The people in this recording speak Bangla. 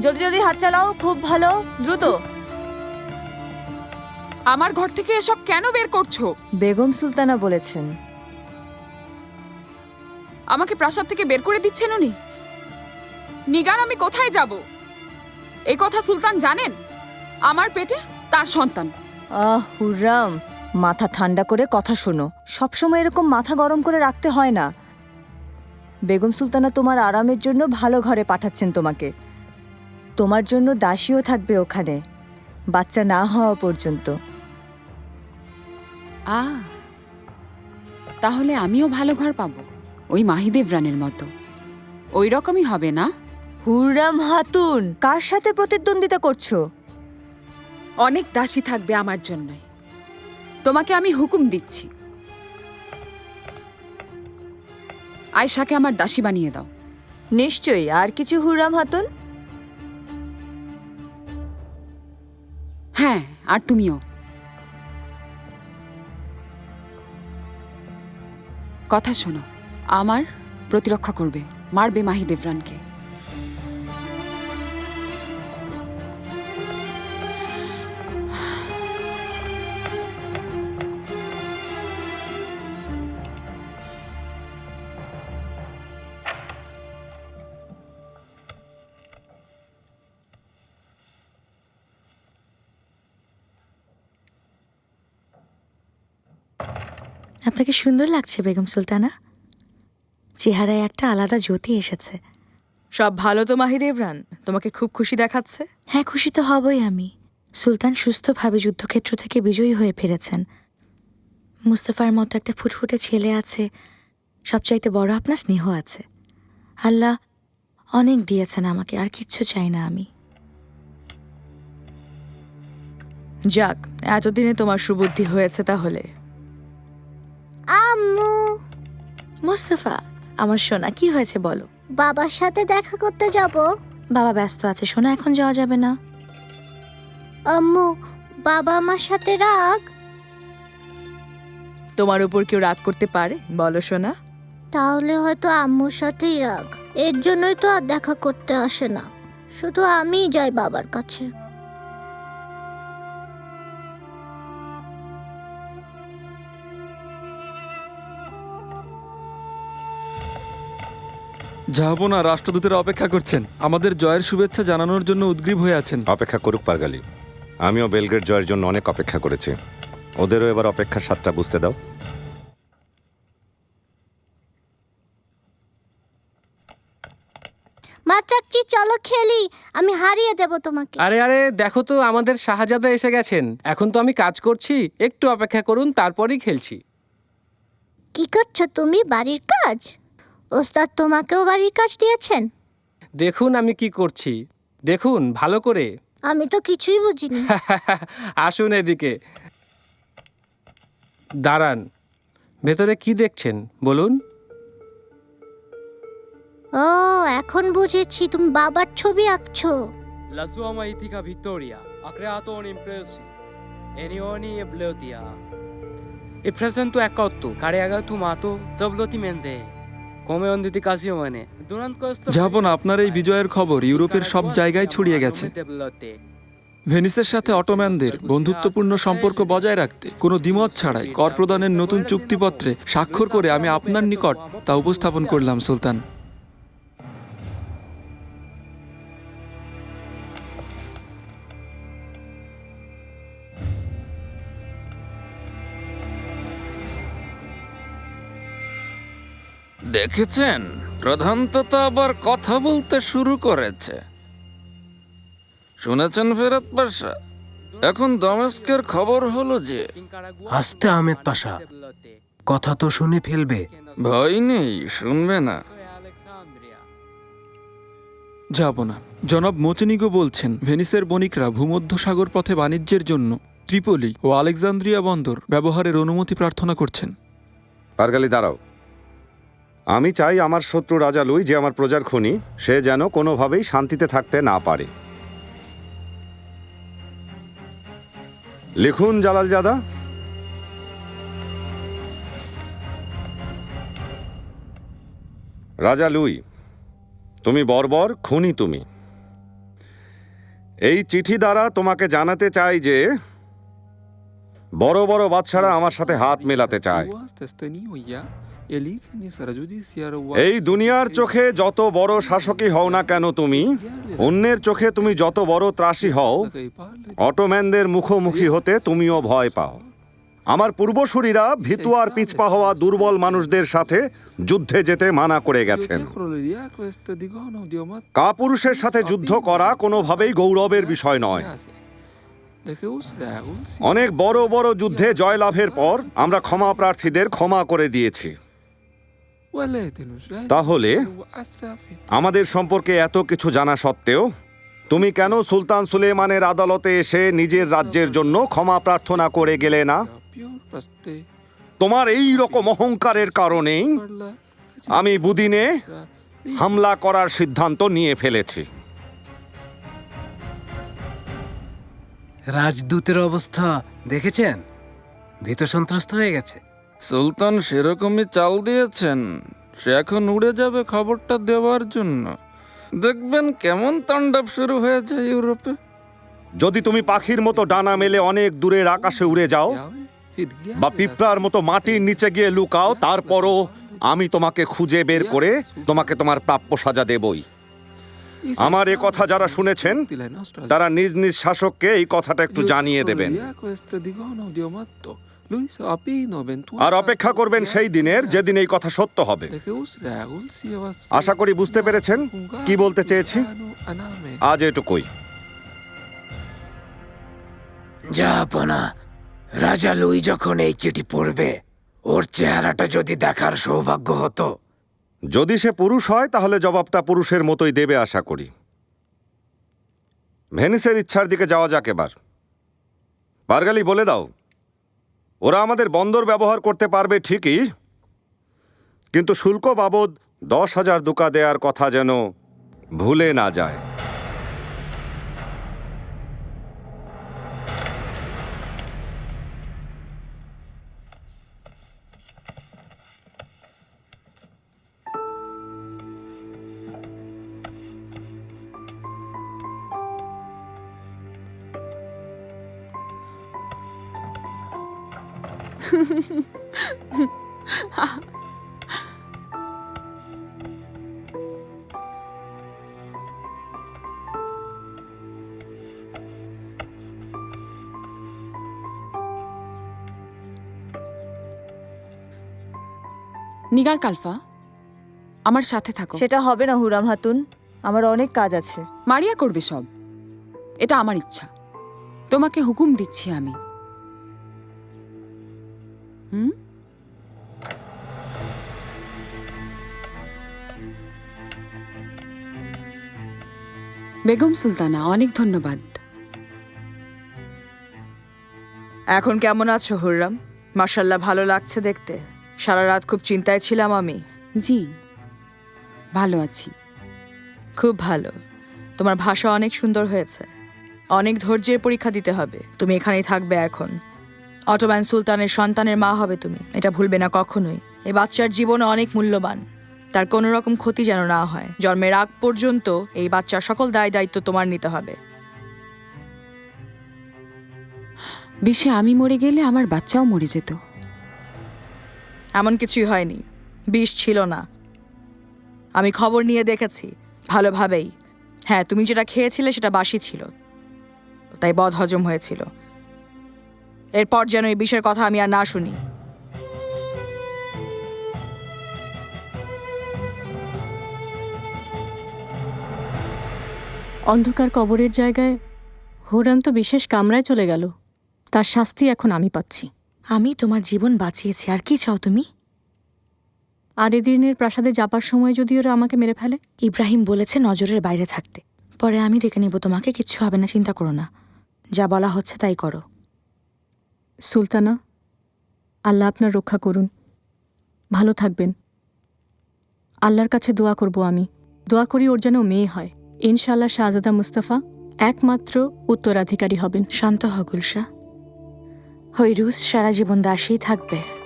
জলদি জলদি হাত চালাও খুব ভালো। দ্রুত। আমার ঘর থেকে এসব কেন বের করছ? বেগম সুলতানা বলেছেন। আমাকে প্রাসাদ থেকে বের করে দিচ্ছেন উনি? নিগার আমি কোথায় যাব? এই কথা সুলতান জানেন? আমার পেটে তার সন্তান। আহ হুররাম। মাথা ঠান্ডা করে কথা শোনো। সবসময় এরকম মাথা গরম করে রাখতে হয় না। বেগম সুলতানা তোমার আরামের জন্য ভালো ঘরে পাঠাচ্ছেন তোমাকে। তোমার জন্য দাসীও থাকবে ওখানে। বাচ্চা না হওয়া পর্যন্ত। আ তাহলে আমিও ভালো ঘর পাবো ওই মাহিদেব রানের মতো। ওই রকমই হবে না? হুররাম হাতুন কার সাথে প্রতিদ্বন্দ্বিতা করছ? অনেক দাসী থাকবে আমার জন্যই। তোমাকে আমি হুকুম দিচ্ছি। আয়শাকে আমার দাসী বানিয়ে দাও। নিশ্চয়ই আর কিছু হুররাম হাতুন? আর তুমিও। কথা শোনো আমার প্রতিরক্ষা করবে মারবে মাহি দেবরানকে। আপনাকে সুন্দর লাগছে বেগম সুলতানা। চেহারায় একটা আলাদা জ্যোতি এসেছে। সব ভালো তো মাহিদেবরান তোমাকে খুব খুশি দেখাচ্ছে? হ্যাঁ খুশি তো হবই আমি। সুলতান সুস্থভাবে যুদ্ধক্ষেত্র থেকে বিজয়ী হয়ে ফিরেছেন। মুস্তফার মতো একটা ফুটফুটে ছেলে আছে সবচাইতে বড় আপনার স্নেহ আছে। আল্লাহ অনেক দিয়েছেন আমাকে আর কিচ্ছু চাই না আমি। যাক এতদিনে তোমার সুবুদ্ধি হয়েছে তাহলে। আম্মু। মুস্তফা আমার সোনা কি হয়েছে বলো? বাবার সাথে দেখা করতে যাব। বাবা ব্যস্ত আছে সোনা এখন যাওয়া যাবে না। আম্মু বাবা আমার সাথে রাগ? তোমার উপর কেউ রাগ করতে পারে? বলো শোনা তাহলে হয়তো আম্মুর সাথেই রাগ। এর জন্যই তো আর দেখা করতে আসে না। শুধু আমিই যাই বাবার কাছে। জাহাপনা রাষ্ট্রদূতেরা অপেক্ষা করছেন। আমাদের জয়ের শুভেচ্ছা জানানোর জন্য উদ্গ্রীব হয়ে আছেন। অপেক্ষা করুক পারগালি। আমিও বেলগ্রেড জয়ের জন্য অনেক অপেক্ষা করেছি। ওদেরও এবার অপেক্ষার স্বাদটা বুঝতে দাও। মাত্রাচ্ছি চলো খেলি। আমি হারিয়ে দেব তোমাকে। আরে আরে দেখো তো আমাদের শাহজাদা এসে গেছেন। এখন তো আমি কাজ করছি একটু অপেক্ষা করুন তারপরেই খেলছি। কি করছ তুমি? বাড়ির কাজ? ওস্তাদ তোমাকেও বাড়ির কাজ দিয়েছেন? দেখুন আমি কি করছি। দেখুন ভালো করে। আমি তো কিছুই বুঝিনি। আসুন এদিকে। দাঁড়ান। ভেতরে কি দেখছেন বলুন। ও এখন বুঝেছি তুমি বাবার ছবি আঁকছো। লাসু আমা ইতিকা ভিক্টোরিয়া আকরে আতো অন ইমপ্রেস এনি অনি এব্লোতিয়া এ প্রেজেন্ট তো এক কত কারে আগা তুমি আতো তবলতি Dedicazione. Durante questo আপনার এই বিজয়ের খবর ইউরোপের সব জায়গায় ছড়িয়ে গেছে। ভেনিসের সাথে অটোম্যানদের বন্ধুত্বপূর্ণ সম্পর্ক বজায় রাখতে কোনো দ্বিমত ছাড়াই কর প্রদানের নতুন চুক্তিপত্রে স্বাক্ষর করে আমি আপনার নিকট তা উপস্থাপন করলাম সুলতান। দেখেছেন? প্রধান তো তো আবার কথা বলতে শুরু করেছে। শুনেছেন ফেরত পাশা? এখন দমেস্কের খবর হলো যে আস্তে আহমেদ পাশা কথা তো শুনে ফেলবে। ভয় নেই শুনবে না। যাব না। জনাব মোচনিগো বলছেন ভেনিসের বণিকরা ভূমধ্যসাগর পথে বাণিজ্যের জন্য ত্রিপলি ও আলেকজান্দ্রিয়া বন্দর ব্যবহারের অনুমতি প্রার্থনা করছেন। পারগালি দাঁড়াও। আমি চাই আমার শত্রু রাজা লুই, যে আমার প্রজার খুনি, সে যেন কোনোভাবেই শান্তিতে থাকতে না পারে। লিখুন, জালাল জাদা রাজা লুই, তুমি বর্বর খুনি তুমি। এই চিঠি দ্বারা তোমাকে জানাতে চাই যে, বড় বড় বাদশারা আমার সাথে হাত মেলাতে চায়। এই দুনিয়ার চোখে যত বড় শাসকই হও না কেন তুমি, অন্যের চোখে তুমি যত বড় ত্রাসী হও, অটোম্যানদের মুখোমুখি হতে তুমিও ভয় পাও। আমার পূর্বসূরীরা ভিতু আর পিছপা হওয়া দুর্বল মানুষদের সাথে যুদ্ধে যেতে মানা করে গেছেন। কাপুরুষের সাথে যুদ্ধ করা কোনোভাবেই গৌরবের বিষয় নয়। অনেক বড় বড় যুদ্ধে জয়লাভের পর আমরা ক্ষমা প্রার্থীদের ক্ষমা করে দিয়েছি। তাহলে আমাদের সম্পর্কে এত কিছু জানা সত্ত্বেও তুমি কেন সুলতান সুলেমানের আদালতে এসে নিজের রাজ্যের জন্য ক্ষমা প্রার্থনা করে গেলে না? তোমার এই রকম অহংকারের কারণেই আমি বুদিনে হামলা করার সিদ্ধান্ত নিয়ে ফেলেছি। রাজদূতের অবস্থা দেখেছেন? ভীত সন্ত্রস্ত হয়ে গেছে। সুলতান সেরকমই চাল দিয়েছেন, সে এখন উড়ে যাবে খবরটা দেওয়ার জন্য। দেখবেন কেমন তাণ্ডব শুরু হয়েছে ইউরোপে। যদি তুমি পাখির মতো ডানা মেলে অনেক দূরের আকাশে উড়ে যাও, বা পিঁপড়ার মতো মাটির নিচে গিয়ে লুকাও, তারপরও আমি তোমাকে খুঁজে বের করে তোমাকে তোমার প্রাপ্য সাজা দেবই। আমার এ কথা যারা শুনেছেন, তারা নিজ নিজ শাসককে এই কথাটা একটু জানিয়ে দেবেন। আর অপেক্ষা করবেন সেই দিনের যেদিন এই কথা সত্য হবে। আশা করি বুঝতে পেরেছেন কি বলতে চেয়েছি। আজ এটুকুই। জাহাপনা রাজা লুই যখন এই চিঠি পড়বে ওর চেহারাটা যদি দেখার সৌভাগ্য হতো। যদি সে পুরুষ হয় তাহলে জবাবটা পুরুষের মতোই দেবে আশা করি। ভেনিসের ইচ্ছার দিকে যাওয়া যাক এবার। পারগালি বলে দাও। ওরা আমাদের বন্দর ব্যবহার করতে পারবে ঠিকই, কিন্তু শুল্ক বাবদ দশ হাজার দুকা দেওয়ার কথা যেন ভুলে না যায়। নিগার কালফা আমার সাথে থাকো। সেটা হবে না হুরাম হাতুন আমার অনেক কাজ আছে। মারিয়া করবে সব। এটা আমার ইচ্ছা। তোমাকে হুকুম দিচ্ছি আমি। হুম? বেগম সুলতানা অনেক ধন্যবাদ। এখন কেমন আছো হুররাম? মার্শাল্লাহ ভালো লাগছে দেখতে। সারা রাত খুব চিন্তায় ছিলাম আমি। জি ভালো আছি। খুব ভালো। তোমার ভাষা অনেক সুন্দর হয়েছে। অনেক ধৈর্যের পরীক্ষা দিতে হবে। তুমি এখানেই থাকবে এখন। অটোম্যান সুলতানের সন্তানের মা হবে তুমি। এটা ভুলবে না কখনোই। এই বাচ্চার জীবন অনেক মূল্যবান। তার কোনো রকম ক্ষতি যেন না হয়। জন্মের আগ পর্যন্ত এই বাচ্চার সকল দায় দায়িত্ব তোমার নিতে হবে। বিষে আমি মরে গেলে আমার বাচ্চাও মরে যেত। এমন কিছুই হয়নি। বিষ ছিল না। আমি খবর নিয়ে দেখেছি ভালোভাবেই। হ্যাঁ তুমি যেটা খেয়েছিলে সেটা বাসি ছিল। তাই বদ হজম হয়েছিল। এরপর যেন এই বিষের কথা আমি আর না শুনি। অন্ধকার কবরের জায়গায় হুরাম তো বিশেষ কামরায় চলে গেল। তার শাস্তি এখন আমি পাচ্ছি। আমি তোমার জীবন বাঁচিয়েছি আর কি চাও তুমি? আর এদিনের প্রাসাদে যাবার সময় যদি ওরা আমাকে মেরে ফেলে? ইব্রাহিম বলেছে নজরের বাইরে থাকতে। পরে আমি ডেকে নেব তোমাকে কিচ্ছু হবে না চিন্তা করো না। যা বলা হচ্ছে তাই করো। সুলতানা, আল্লাহ আপনার রক্ষা করুন। ভালো থাকবেন। আল্লাহর কাছে দোয়া করব আমি। দোয়া করি ওর যেন মেয়ে হয়। ইনশাল্লাহ শাহজাদা মুস্তাফা একমাত্র উত্তরাধিকারী হবেন। শান্ত হ হৈরুস ওই রুশ সারা জীবন দাসেই থাকবে।